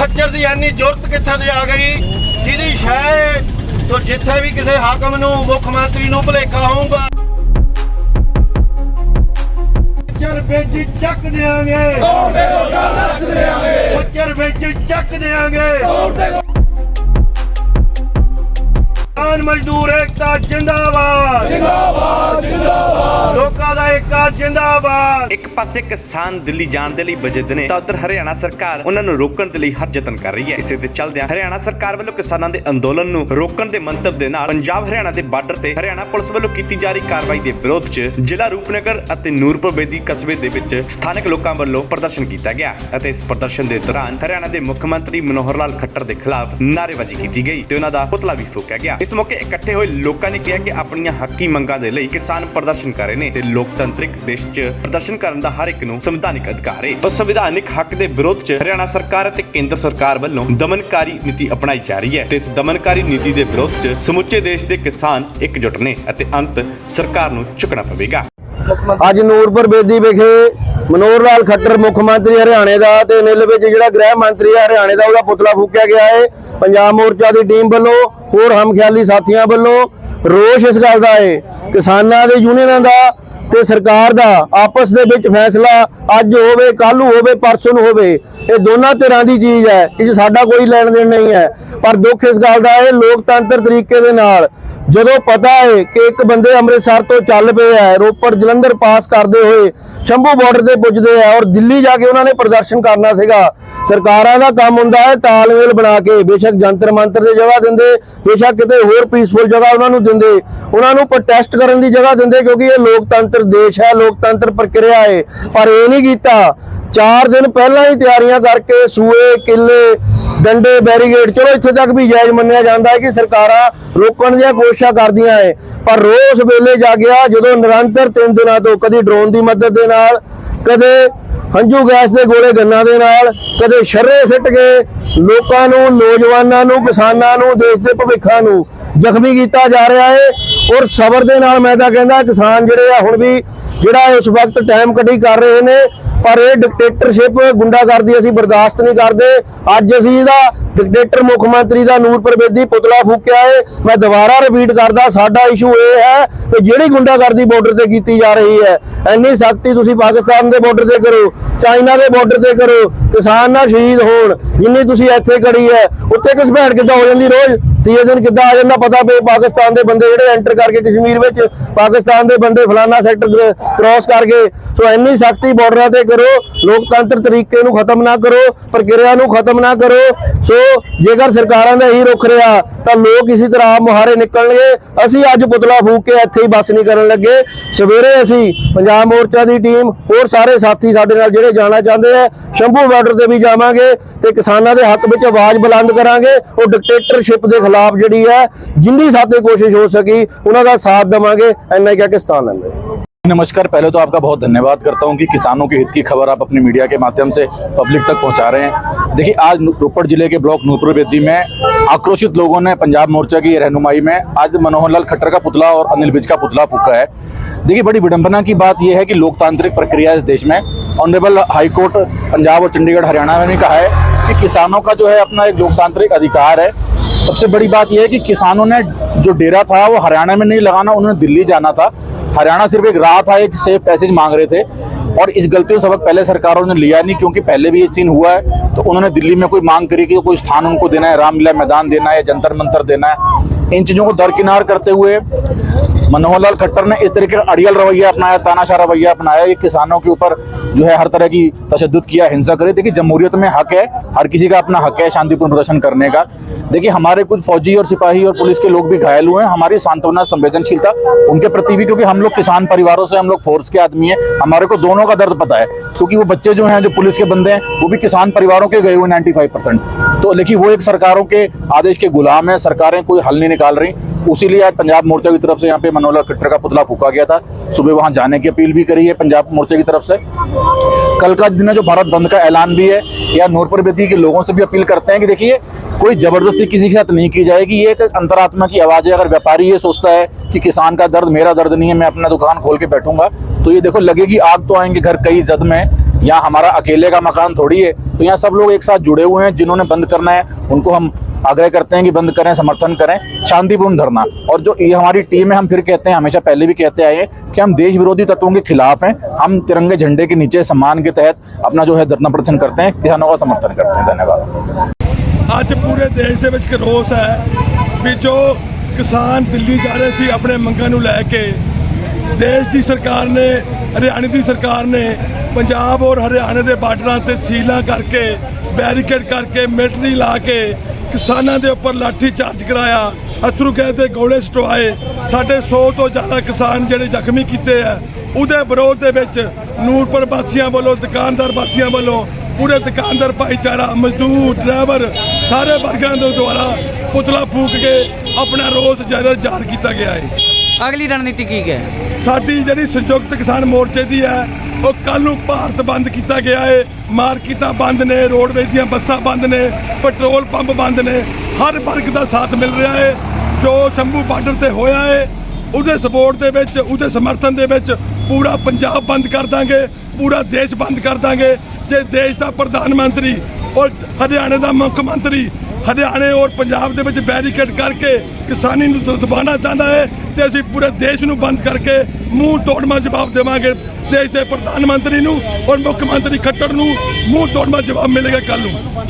ਖੱਚਰ ਦੀ ਇੰਨੀ ਜ਼ਰੂਰਤ ਕਿੱਥੇ ਤੇ ਆ ਗਈ? ਜਿਹਦੀ ਸ਼ਾਇਦ ਤੋਂ ਜਿੱਥੇ ਵੀ ਕਿਸੇ ਹਾਕਮ ਨੂੰ ਮੁੱਖ ਮੰਤਰੀ ਨੂੰ ਭੁਲੇਖਾ ਹੋਊਗਾ। ਖੱਚਰ ਵਿੱਚ ਚੱਕ ਦਿਆਂਗੇ। ਖੱਚਰ ਵਿੱਚ ਚੱਕ ਦਿਆਂਗੇ। ਕਿਸਾਨ ਮਜ਼ਦੂਰ ਏਕਤਾ ਜਿੰਦਾਬਾਦ। ਜਿੰਦਾਬਾਦ ਜਿੰਦਾਬਾਦ। ਲੋਕਾਂ ਦਾ ਏਕਤਾ ਜਿੰਦਾਬਾਦ। ਇੱਕ ਪਾਸੇ ਕਿਸਾਨ ਦਿੱਲੀ ਜਾਣ ਦੇ ਲਈ ਵਜਦ ਨੇ ਤਾਂ ਉਧਰ ਹਰਿਆਣਾ ਸਰਕਾਰ ਉਹਨਾਂ ਨੂੰ ਰੋਕਣ ਦੇ ਲਈ ਹਰ ਯਤਨ ਕਰ ਰਹੀ ਹੈ। ਇਸੇ ਦੇ ਚੱਲਦਿਆਂ ਹਰਿਆਣਾ ਸਰਕਾਰ ਵੱਲੋਂ ਕਿਸਾਨਾਂ ਦੇ ਅੰਦੋਲਨ ਨੂੰ ਰੋਕਣ ਦੇ ਮੰਤਵ ਦੇ ਨਾਲ ਪੰਜਾਬ ਹਰਿਆਣਾ ਦੇ ਬਾਰਡਰ ਤੇ ਹਰਿਆਣਾ ਪੁਲਿਸ ਵੱਲੋਂ ਕੀਤੀ ਜਾ ਰਹੀ ਕਾਰਵਾਈ ਦੇ ਵਿਰੋਧ 'ਚ ਜ਼ਿਲ੍ਹਾ ਰੂਪਨਗਰ ਅਤੇ ਨੂਰਪੁਰ ਬੇਦੀ ਕਸਬੇ ਦੇ ਵਿੱਚ ਸਥਾਨਕ ਲੋਕਾਂ ਵੱਲੋਂ ਪ੍ਰਦਰਸ਼ਨ ਕੀਤਾ ਗਿਆ ਅਤੇ ਇਸ ਪ੍ਰਦਰਸ਼ਨ ਦੇ ਦੌਰਾਨ ਹਰਿਆਣਾ ਦੇ ਮੁੱਖ ਮੰਤਰੀ ਮਨੋਹਰ ਲਾਲ ਖੱਟਰ ਦੇ ਖਿਲਾਫ ਨਾਅਰੇਬਾਜ਼ੀ ਕੀਤੀ ਗਈ ਤੇ ਉਹਨਾਂ ਦਾ ਪੁਤਲਾ ਵੀ ਫੂਕਿਆ ਗਿਆ। ਇਸ ਮੌਕੇ ਇਕੱਠੇ ਹੋਏ ਲੋਕਾਂ ਨੇ ਕਿਹਾ ਕਿ ਆਪਣੀਆਂ ਹੱਕੀ ਮੰਗਾਂ ਦੇ ਲਈ ਕਿਸਾਨ ਪ੍ਰਦਰਸ਼ਨ ਕਰ ਰਹੇ ਨੇ ਤੇ ਲੋਕਤੰਤਰਿਕ ਦੇਸ਼ 'ਚ ਪ੍ਰਦਰਸ਼ਨ ਕਰਨ ਦਾ ਹਰ ਇੱਕ ਨੂੰ ਸੰਵਿਧਾਨਿਕ ਅਧਿਕਾਰ ਹੈ। ਪਰ ਸੰਵਿਧਾਨਿਕ ਹੱਕ ਦੇ ਵਿਰੋਧ 'ਚ ਹਰਿਆਣਾ ਸਰਕਾਰ ਅਤੇ ਕੇਂਦਰ ਸਰਕਾਰ ਵੱਲੋਂ ਦਮਨਕਾਰੀ ਨੀਤੀ ਅਪਣਾਈ ਜਾ ਰਹੀ ਹੈ ਤੇ ਇਸ ਦਮਨਕਾਰੀ ਨੀਤੀ ਦੇ ਵਿਰੋਧ 'ਚ ਸਮੁੱਚੇ ਦੇਸ਼ ਦੇ ਕਿਸਾਨ ਇਕਜੁੱਟ ਨੇ ਅਤੇ ਅੰਤ ਸਰਕਾਰ ਨੂੰ ਚੁੱਕਣਾ ਪਵੇਗਾ। ਅੱਜ ਨੂਰਪੁਰ ਬੇਦੀ ਵਿਖੇ ਮਨੋਹਰ ਲਾਲ ਖੱਟਰ ਮੁੱਖ ਮੰਤਰੀ ਹਰਿਆਣੇ ਦਾ ਤੇ ਨਿਲ ਵਿੱਚ ਜਿਹੜਾ ਗ੍ਰਹਿ ਮੰਤਰੀ ਹੈ ਹਰਿਆਣੇ ਦਾ, ਉਹਦਾ ਪੁਤਲਾ ਫੂਕਿਆ ਗਿਆ ਹੈ। ਪੰਜਾਬ ਮੋਰਚਾ ਦੀ ਟੀਮ ਵੱਲੋਂ, ਹੋਰ ਹਮਖਿਆਲੀ ਸਾਥੀਆਂ ਵੱਲੋਂ ਰੋਸ਼ ਇਸ ਗੱਲ ਦਾ ਹੈ ਕਿਸਾਨਾਂ ਦੇ ਯੂਨੀਅਨਾਂ ਦਾ ਤੇ ਸਰਕਾਰ ਦਾ ਆਪਸ ਦੇ ਵਿੱਚ ਫੈਸਲਾ ਅੱਜ ਹੋਵੇ ਕੱਲ ਨੂੰ ਹੋਵੇ, ਪਰਸੋਂ ਨੂੰ ਹੋਵੇ, ਇਹ ਦੋਨਾਂ ਧਿਰਾਂ ਦੀ ਚੀਜ਼ ਹੈ, ਇਹ 'ਚ ਸਾਡਾ ਕੋਈ ਲੈਣ ਦੇਣ ਨਹੀਂ ਹੈ। ਪਰ ਦੁੱਖ ਇਸ ਗੱਲ ਦਾ ਹੈ ਲੋਕਤੰਤਰ ਤਰੀਕੇ ਦੇ ਨਾਲ ਜਦੋਂ ਪਤਾ ਹੈ ਕਿ ਇੱਕ ਬੰਦੇ ਅੰਮ੍ਰਿਤਸਰ ਤੋਂ ਚੱਲ ਪਏ ਹੈ, ਰੋਪੜ ਜਲੰਧਰ ਪਾਸ ਕਰਦੇ ਹੋਏ ਸ਼ੰਭੂ ਬਾਰਡਰ ਤੇ ਪੁੱਜਦੇ ਆ ਔਰ ਦਿੱਲੀ ਜਾ ਕੇ ਉਹਨਾਂ ਨੇ ਪ੍ਰਦਰਸ਼ਨ ਕਰਨਾ ਸੀਗਾ। ਸਰਕਾਰਾਂ ਦਾ ਕੰਮ ਹੁੰਦਾ ਹੈ ਤਾਲਮੇਲ ਬਣਾ ਕੇ ਬੇਸ਼ੱਕ ਜੰਤਰ ਮੰਤਰ ਦੀ ਜਗ੍ਹਾ ਦਿੰਦੇ, ਬੇਸ਼ੱਕ ਕਿਤੇ ਹੋਰ ਪੀਸਫੁਲ ਜਗ੍ਹਾ ਉਹਨਾਂ ਨੂੰ ਦਿੰਦੇ। ਉਹਨਾਂ ਨੂੰ ਪ੍ਰੋਟੈਸਟ ਕਰਨ ਦੀ ਜਗ੍ਹਾ ਦਿੰਦੇ ਕਿਉਂਕਿ ਇਹ ਲੋਕਤੰਤਰ ਦੇਸ਼ ਹੈ, ਲੋਕਤੰਤਰ ਪ੍ਰਕਿਰਿਆ ਹੈ। ਪਰ ਇਹ ਨਹੀਂ ਕੀਤਾ। 4 ਦਿਨ ਪਹਿਲਾਂ ਹੀ ਤਿਆਰੀਆਂ ਕਰਕੇ ਸੂਏ, ਕਿੱਲੇ ਡੰਡੇ ਬੈਰੀਗੇਡ ਚਲੋ ਇੱਥੇ ਤੱਕ ਵੀ ਜਾਇਜ਼ ਮੰਨਿਆ ਜਾਂਦਾ ਹੈ ਕਿ ਸਰਕਾਰਾਂ ਰੋਕਣ ਦੀਆਂ ਕੋਸ਼ਿਸ਼ਾਂ ਕਰਦੀਆਂ ਹੈ। ਪਰ ਰੋਜ਼ ਵੇਲੇ ਜਾਗਿਆ ਜਦੋਂ ਨਿਰੰਤਰ 3 ਦਿਨਾਂ ਤੋਂ ਕਦੀ ਡਰੋਨ ਦੀ ਮਦਦ ਦੇ ਨਾਲ, ਕਦੇ ਹੰਝੂ ਗੈਸ ਦੇ ਗੋਲੇ ਗੰਨਾਂ ਦੇ ਨਾਲ, ਕਦੇ ਸ਼ਰਰੇ ਸਿੱਟ ਕੇ ਲੋਕਾਂ ਨੂੰ, ਨੌਜਵਾਨਾਂ ਨੂੰ, ਕਿਸਾਨਾਂ ਨੂੰ, ਦੇਸ਼ ਦੇ ਭਵਿੱਖਾਂ ਨੂੰ ਜ਼ਖਮੀ ਕੀਤਾ ਜਾ ਰਿਹਾ ਹੈ। ਔਰ ਸਬਰ ਦੇ ਨਾਲ ਮੈਂ ਤਾਂ ਕਹਿੰਦਾ ਕਿਸਾਨ ਜਿਹੜੇ ਆ ਹੁਣ ਵੀ ਜਿਹੜਾ ਇਸ ਵਕਤ ਟਾਈਮ ਕੱਢੀ ਕਰ ਰਹੇ ਨੇ ਪਰ ਇਹ ਡਿਕਟੇਟਰਸ਼ਿਪ ਗੁੰਡਾਗਰਦੀ ਅਸੀਂ ਬਰਦਾਸ਼ਤ ਨਹੀਂ ਕਰਦੇ। ਅੱਜ ਅਸੀਂ ਇਹਦਾ ਡਿਕਟੇਟਰ ਮੁੱਖ ਮੰਤਰੀ ਦਾ ਨੂਰਪੁਰ ਬੇਦੀ ਪੁਤਲਾ ਫੂਕਿਆ ਹੈ ਮੈਂ ਦੁਬਾਰਾ ਰਿਪੀਟ ਕਰਦਾ, ਸਾਡਾ ਇਸ਼ੂ ਇਹ ਹੈ ਕਿ ਜਿਹੜੀ ਗੁੰਡਾਗਰਦੀ ਬਾਰਡਰ ਤੇ ਕੀਤੀ ਜਾ ਰਹੀ ਹੈ, ਇੰਨੀ ਸਖਤੀ ਤੁਸੀਂ ਪਾਕਿਸਤਾਨ ਦੇ ਬਾਰਡਰ ਤੇ ਕਰੋ, ਚਾਈਨਾ ਦੇ ਬਾਰਡਰ ਤੇ ਕਰੋ, ਕਿਸਾਨ ਨਾ ਸ਼ਹੀਦ ਹੋਣ, ਜਿੰਨੀ ਤੁਸੀਂ ਇੱਥੇ ਕਰੀ ਹੈ ਉੱਤੇ ਘਸਪੈਠ ਕਿੱਦਾਂ ਹੋ ਜਾਂਦੀ ਰੋਜ਼? ਤੀਏ ਦਿਨ ਕਿੱਦਾਂ ਆ ਜਾਂਦਾ ਪਤਾ ਪਏ ਪਾਕਿਸਤਾਨ ਦੇ ਬੰਦੇ ਜਿਹੜੇ ਐਂਟਰ ਕਰਕੇ ਕਸ਼ਮੀਰ ਵਿੱਚ, ਪਾਕਿਸਤਾਨ ਦੇ ਬੰਦੇ ਫਲਾਨਾ ਸੈਕਟਰ ਕ੍ਰਾਸ ਕਰਕੇ। ਸੋ ਇੰਨੀ ਸਖਤੀ ਬਾਰਡਰਾਂ ਤੇ ਕਰੋ, ਲੋਕਤੰਤਰ ਤਰੀਕੇ ਨੂੰ ਖਤਮ ਨਾ ਕਰੋ, ਪ੍ਰਕਿਰਿਆ ਨੂੰ ਖਤਮ ਨਾ ਕਰੋ। ਸੋ ਜੇਕਰ ਸਰਕਾਰਾਂ ਦਾ ਇਹੀ ਰੁਖ ਰਿਹਾ ਤਾਂ ਲੋਕ ਇਸੇ ਤਰ੍ਹਾਂ ਆਪ ਮੁਹਾਰੇ ਨਿਕਲਣਗੇ ਅਸੀਂ ਅੱਜ ਪੁਤਲਾ ਫੂਕ ਕੇ ਇੱਥੇ ਹੀ ਬਸ ਨਹੀਂ ਕਰਨ ਲੱਗੇ ਸਵੇਰੇ ਅਸੀਂ ਪੰਜਾਬ ਮੋਰਚਾ ਦੀ ਟੀਮ ਹੋਰ ਸਾਰੇ ਸਾਥੀ ਸਾਡੇ ਨਾਲ ਜਿਹੜੇ ਜਾਣਾ ਚਾਹੁੰਦੇ ਆ ਸ਼ੰਭੂ ਬਾਰਡਰ ਤੇ ਵੀ ਜਾਵਾਂਗੇ ਤੇ ਕਿਸਾਨਾਂ ਦੇ ਹੱਕ ਵਿੱਚ ਆਵਾਜ਼ ਬੁਲੰਦ ਕਰਾਂਗੇ ਉਹ ਡਿਕਟੇਟਰਸ਼ਿਪ ਦੇ ਖਿਲਾਫ ਜਿਹੜੀ ਹੈ ਜਿੰਨੀ ਸਾਤੇ ਕੋਸ਼ਿਸ਼ ਹੋ ਸਕੀ ਉਹਨਾਂ ਦਾ ਸਾਥ ਦੇਵਾਂਗੇ ਇੰਨਾ ਹੀ ਕਹਿ ਕੇ ਸਥਾਨ ਲੈਂਦੇ नमस्कार पहले तो आपका बहुत धन्यवाद करता हूं कि किसानों के हित की खबर आप अपनी मीडिया के माध्यम से पब्लिक तक पहुंचा रहे हैं देखिए, आज रोपड़ ज़िले के ब्लॉक नूरपुर बेदी में आक्रोशित लोगों ने पंजाब मोर्चा की रहनुमाई में आज मनोहर लाल खट्टर का पुतला और अनिल विज का पुतला फूका है। देखिए, बड़ी विडंबना की बात यह है कि लोकतांत्रिक प्रक्रिया इस देश में ऑनरेबल हाईकोर्ट पंजाब और चंडीगढ़, हरियाणा में भी कहा है कि किसानों का जो है अपना एक लोकतांत्रिक अधिकार है। सबसे बड़ी बात यह है कि किसानों ने जो डेरा था, वो हरियाणा में नहीं लगाना, उन्होंने दिल्ली जाना था। हरियाणा सिर्फ़ एक राह था, एक सेफ़ पैसेज मांग रहे थे। और इस गलतियों सबक पहले सरकारों ने लिया नहीं, क्योंकि पहले भी ये सीन हुआ है। तो उन्होंने दिल्ली में कोई मांग करी कि कोई स्थान उनको देना है रामलीला मैदान देना है, जंतर मंतर देना है। इन चीज़ों को दरकिनार करते हुए मनोहर लाल खट्टर ने इस तरीके का अड़ियल रवैया अपनाया, तानाशाह रवैया अपनाया। कि किसानों के ऊपर जो है हर तरह की तशद किया, हिंसा करे। देखिए, जमहूरियत में हक है, हर किसी का अपना हक है शांतिपूर्ण प्रदर्शन करने का। देखिए, हमारे कुछ फौजी और सिपाही और पुलिस के लोग भी घायल हुए हैं। हमारी सांत्वना, संवेदनशीलता, उनके प्रति भी, क्योंकि हम लोग किसान परिवारों से, हम लोग फोर्स के आदमी हैं। हमारे को दोनों का दर्द पता है, क्योंकि वो बच्चे जो हैं, जो पुलिस के बंदे हैं, वो भी किसान परिवारों के गए हुए नाइन्टी तो लेकिन वो एक सरकारों के आदेश के गुलाम है, सरकारें कोई हल नहीं निकाल रही। उसीलिए आज पंजाब मोर्चा की तरफ़ से यहाँ पे मनोहर खट्टर का पुतला फूका गया था। सुबह वहाँ जाने की अपील भी करी है पंजाब मोर्चा की तरफ़ से। कल का दिन है जो भारत बंद का ऐलान भी है। या नूरपुर बेदी के लोगों से भी अपील करते हैं कि देखिए, कोई ज़बरदस्ती किसी के साथ नहीं की जाएगी। ये एक अंतरात्मा की आवाज़ है। अगर व्यापारी ये सोचता है कि किसान का दर्द, मेरा दर्द नहीं है, मैं अपना दुकान खोल के बैठूँगा तो ये देखो, लगेगी आग तो आएँगे घर कई जद में। यहाँ हमारा अकेले का मकान थोड़ी है। तो यहाँ सब लोग एक साथ जुड़े हुए हैं, जिन्होंने बंद करना है, उनको हम आग्रह करते हैं कि बंद करें समर्थन करें शांतिपूर्ण धरना और जो ये हमारी टीम है हम फिर कहते हैं हमेशा पहले भी कहते आए हैं कि हम देश विरोधी तत्वों के खिलाफ हैं हम तिरंगे झंडे के नीचे सम्मान के तहत अपना जो है धरना प्रदर्शन करते हैं किसानों का समर्थन करते हैं धन्यवाद ਅੱਜ ਪੂਰੇ ਦੇਸ਼ ਦੇ ਵਿੱਚ ਇੱਕ ਰੋਸ ਹੈ ਵੀ ਜੋ ਕਿਸਾਨ ਦਿੱਲੀ ਜਾ ਰਹੇ ਸੀ ਆਪਣੇ ਮੰਗਾਂ ਨੂੰ ਲੈ ਕੇ ਦੇਸ਼ ਦੀ ਸਰਕਾਰ ਨੇ ਹਰਿਆਣੇ ਦੀ ਸਰਕਾਰ ਨੇ ਪੰਜਾਬ ਔਰ ਹਰਿਆਣੇ ਦੇ ਬਾਰਡਰਾਂ ਤੇ ਸੀਲਾਂ ਕਰਕੇ ਬੈਰੀਕੇਡ ਕਰਕੇ ਮਿਲਟਰੀ ਲਾ ਕੇ ਕਿਸਾਨਾਂ ਦੇ ਉੱਪਰ ਲਾਠੀ ਚਾਰਜ ਕਰਾਇਆ। ਅਥਰੂ ਗੈਸ ਦੇ ਗੋਲੇ ਸਟਵਾਏ ਸਾਡੇ 100 ਤੋਂ ਜ਼ਿਆਦਾ ਕਿਸਾਨ ਜਿਹੜੇ ਜ਼ਖਮੀ ਕੀਤੇ ਆ। ਉਹਦੇ ਵਿਰੋਧ ਦੇ ਵਿੱਚ ਨੂਰਪੁਰ ਵਾਸੀਆਂ ਵੱਲੋਂ, ਦੁਕਾਨਦਾਰ ਵਾਸੀਆਂ ਵੱਲੋਂ ਪੂਰੇ ਦੁਕਾਨਦਾਰ ਭਾਈਚਾਰਾ, ਮਜ਼ਦੂਰ, ਡਰਾਈਵਰ ਸਾਰੇ ਵਰਗਾਂ ਦੇ ਦੁਆਰਾ ਪੁਤਲਾ ਫੂਕ ਕੇ ਆਪਣਾ ਰੋਸ ਜ਼ਾਹਰ ਜ਼ਾਹਰ ਕੀਤਾ ਗਿਆ ਹੈ। ਅਗਲੀ ਰਣਨੀਤੀ ਕੀ ਹੈ? ਸਾਡੀ ਜਿਹੜੀ ਸੰਯੁਕਤ ਕਿਸਾਨ ਮੋਰਚੇ ਦੀ ਹੈ, ਉਹ ਕੱਲ ਨੂੰ ਭਾਰਤ ਬੰਦ ਕੀਤਾ ਗਿਆ ਹੈ ਮਾਰਕੀਟਾਂ ਬੰਦ ਨੇ, ਰੋਡਵੇਜ਼ ਦੀਆਂ ਬੱਸਾਂ ਬੰਦ ਨੇ, ਪੈਟਰੋਲ ਪੰਪ ਬੰਦ ਨੇ। ਹਰ ਵਰਗ ਦਾ ਸਾਥ ਮਿਲ ਰਿਹਾ ਹੈ ਜੋ ਸ਼ੰਭੂ ਬਾਰਡਰ ਤੇ ਹੋਇਆ ਹੈ ਉਹਦੇ ਸਪੋਰਟ ਦੇ ਵਿੱਚ, ਉਹਦੇ ਸਮਰਥਨ ਦੇ ਵਿੱਚ ਪੂਰਾ ਪੰਜਾਬ ਬੰਦ ਕਰ ਦਾਂਗੇ, ਪੂਰਾ ਦੇਸ਼ ਬੰਦ ਕਰ ਦਾਂਗੇ। ਜੇ ਦੇਸ਼ ਦਾ ਪ੍ਰਧਾਨ ਮੰਤਰੀ ਔਰ ਹਰਿਆਣੇ ਦਾ ਮੁੱਖ ਮੰਤਰੀ ਹਰਿਆਣੇ ਔਰ ਪੰਜਾਬ ਦੇ ਵਿੱਚ ਬੈਰੀਕੇਡ ਕਰਕੇ ਕਿਸਾਨੀ ਨੂੰ ਦਬਾਉਣਾ ਚਾਹੁੰਦਾ ਹੈ ਤੇ ਅਸੀਂ ਪੂਰੇ ਦੇਸ਼ ਨੂੰ ਬੰਦ ਕਰਕੇ ਮੂੰਹ ਤੋੜਮਾ ਜਵਾਬ ਦੇਵਾਂਗੇ। ਦੇਸ਼ ਦੇ ਪ੍ਰਧਾਨ ਮੰਤਰੀ ਨੂੰ ਔਰ ਮੁੱਖ ਮੰਤਰੀ ਖੱਟੜ ਨੂੰ ਮੂੰਹ ਤੋੜਮਾ ਜਵਾਬ ਮਿਲੇਗਾ ਕੱਲ ਨੂੰ।